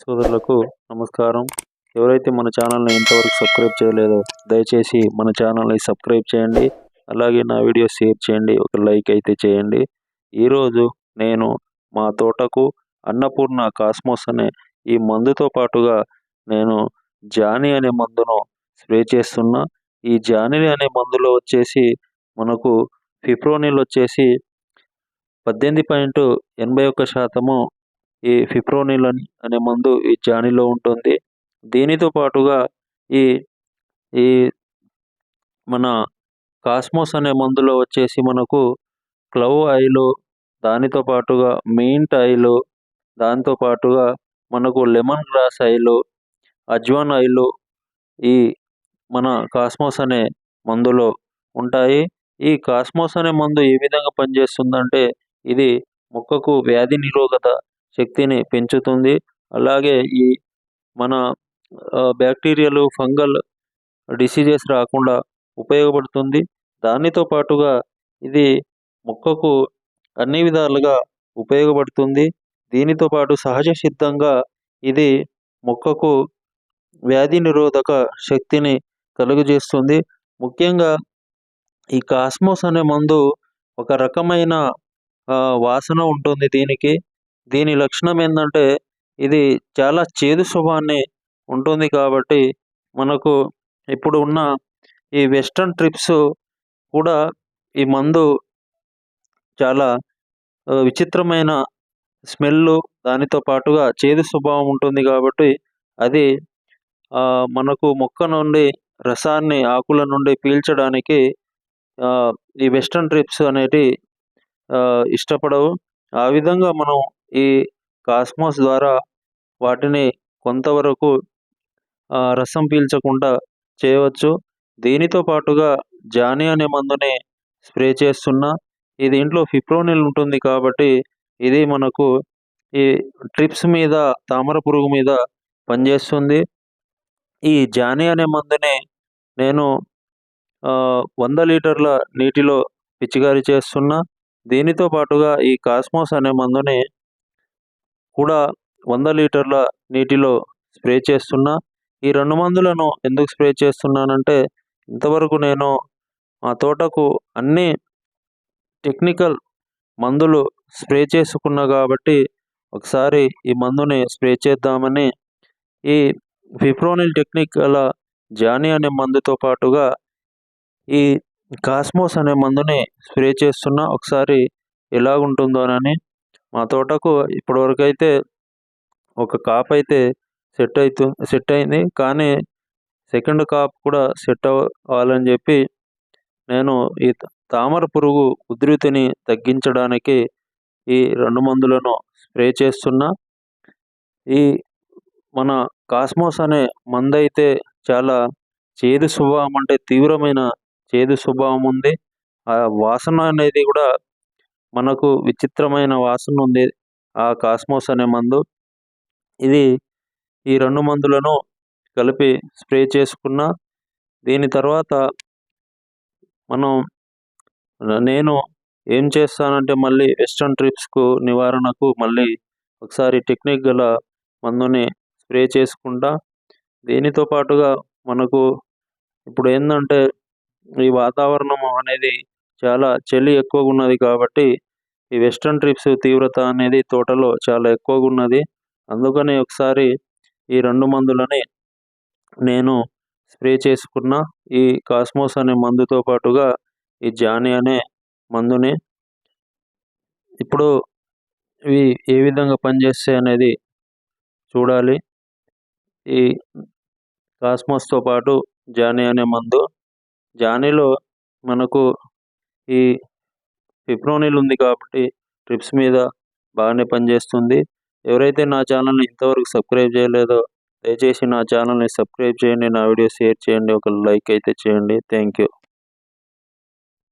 సోదరులకు నమస్కారం. ఎవరైతే మన ఛానల్ని ఇంతవరకు సబ్స్క్రైబ్ చేయలేదో దయచేసి మన ఛానల్ని సబ్స్క్రైబ్ చేయండి. అలాగే నా వీడియో షేర్ చేయండి. ఒక లైక్ అయితే చేయండి. ఈరోజు నేను మా తోటకు అన్నపూర్ణ కాస్మోస్ అనే ఈ మందుతో పాటుగా నేను జానీ అనే మందును స్ప్రే చేస్తున్నా. ఈ జానీ అనే మందులో వచ్చేసి మనకు ఫిప్రోనిల్ వచ్చేసి పద్దెనిమిది పాయింట్ ఎనభై ఒక్క శాతము ఈ ఫిప్రోనిల్ అనే మందు ఈ జానీలో ఉంటుంది. దీనితో పాటుగా ఈ ఈ మన కాస్మోస్ అనే మందులో వచ్చేసి మనకు క్లవ్ ఆయిల్ దానితో పాటుగా మింట్ ఆయిల్ దాంతో పాటుగా మనకు lemon grass oil ajwain oil ఈ మన కాస్మోస్ అనే మందులో ఉంటాయి. ఈ కాస్మోస్ అనే మందు ఏ విధంగా పనిచేస్తుందంటే ఇది మొక్కకు వ్యాధి నిరోధక శక్తిని పెంచుతుంది. అలాగే ఈ మన బ్యాక్టీరియాలు ఫంగల్ డిసీజెస్ రాకుండా ఉపయోగపడుతుంది. దానితో పాటుగా ఇది మొక్కకు అన్ని విధాలుగా ఉపయోగపడుతుంది. దీనితో పాటు సహజ సిద్ధంగా ఇది మొక్కకు వ్యాధి నిరోధక శక్తిని కలుగజేస్తుంది. ముఖ్యంగా ఈ కాస్మోస్ అనే మందు ఒక రకమైన వాసన ఉంటుంది దీనికి. దీని లక్షణం ఏంటంటే ఇది చాలా చేదు స్వభావాన్ని ఉంటుంది కాబట్టి మనకు ఇప్పుడు ఉన్న ఈ వెస్టర్న్ ట్రిప్స్ కూడా ఈ మందు చాలా విచిత్రమైన స్మెల్ దానితో పాటుగా చేదు స్వభావం ఉంటుంది కాబట్టి అది మనకు మొక్క నుండి రసాన్ని ఆకుల నుండి పీల్చడానికి ఈ వెస్టర్న్ ట్రిప్స్ అనేటి ఇష్టపడవు. ఆ విధంగా మనం ఈ కాస్మోస్ ద్వారా వాటిని కొంతవరకు రసం పీల్చకుండా చేయవచ్చు. దీనితో పాటుగా జానీ అనే మందుని స్ప్రే చేస్తున్నా. ఈ దీంట్లో ఫిప్రోనిల్ ఉంటుంది కాబట్టి ఇది మనకు ఈ ట్రిప్స్ మీద తామర పురుగు మీద పనిచేస్తుంది. ఈ జానీ అనే మందుని నేను వంద లీటర్ల నీటిలో పిచికారీ చేస్తున్నా. దీనితో పాటుగా ఈ కాస్మోస్ అనే మందుని కూడా వంద లీటర్ల నీటిలో స్ప్రే చేస్తున్నా. ఈ రెండు మందులను ఎందుకు స్ప్రే చేస్తున్నానంటే ఇంతవరకు నేను మా తోటకు అన్ని టెక్నికల్ మందులు స్ప్రే చేసుకున్నా కాబట్టి ఒకసారి ఈ మందుని స్ప్రే చేద్దామని ఈ ఫిప్రోనిల్ టెక్నిక్ గల జానీ అనే మందుతో పాటుగా ఈ కాస్మోస్ అనే మందుని స్ప్రే చేస్తున్నా. ఒకసారి ఎలాగుంటుందోనని మా తోటకు ఇప్పటివరకు అయితే ఒక కాప్ అయితే సెట్ అవుతు సెట్ అయింది. కానీ సెకండ్ కాప్ కూడా సెట్ అవ్వాలని చెప్పి నేను ఈ తామర పురుగు ఉధృతిని తగ్గించడానికి ఈ రెండు మందులను స్ప్రే చేస్తున్నా. ఈ మన కాస్మోస్ అనే మందు అయితే చాలా చేదు స్వభావం అంటే తీవ్రమైన చేదు స్వభావం ఉంది. ఆ వాసన అనేది కూడా మనకు విచిత్రమైన వాసన ఉంది ఆ కాస్మోస్ అనే మందు. ఇది ఈ రెండు మందులను కలిపి స్ప్రే చేసుకున్న దీని తర్వాత మనం నేను ఏం చేస్తానంటే మళ్ళీ వెస్టర్న్ ట్రిప్స్కు నివారణకు మళ్ళీ ఒకసారి టెక్నిక్ గల మందుని స్ప్రే చేసుకుంటా. దీనితో పాటుగా మనకు ఇప్పుడు ఏంటంటే ఈ వాతావరణం అనేది చాలా చలి ఎక్కువగా ఉన్నది కాబట్టి ఈ వెస్టర్న్ ట్రిప్స్ తీవ్రత అనేది తోటలో చాలా ఎక్కువగా ఉన్నది. అందుకని ఒకసారి ఈ రెండు మందులని నేను స్ప్రే చేసుకున్న ఈ కాస్మోస్ అనే మందుతో పాటుగా ఈ జానీ అనే మందుని ఇప్పుడు ఇవి ఏ విధంగా పనిచేస్తాయి అనేది చూడాలి. ఈ కాస్మోస్తో పాటు జానీ అనే మందు. జానీలో మనకు ఈ ఫిప్రోనిల్ ఉంది కాబట్టి ట్రిప్స్ మీద బాగానే పనిచేస్తుంది. ఎవరైతే నా ఛానల్ని ఇంతవరకు సబ్స్క్రైబ్ చేయలేదో దయచేసి నా ఛానల్ని సబ్స్క్రైబ్ చేయండి నా వీడియో షేర్ చేయండి ఒక లైక్ అయితే చేయండి. Thank you.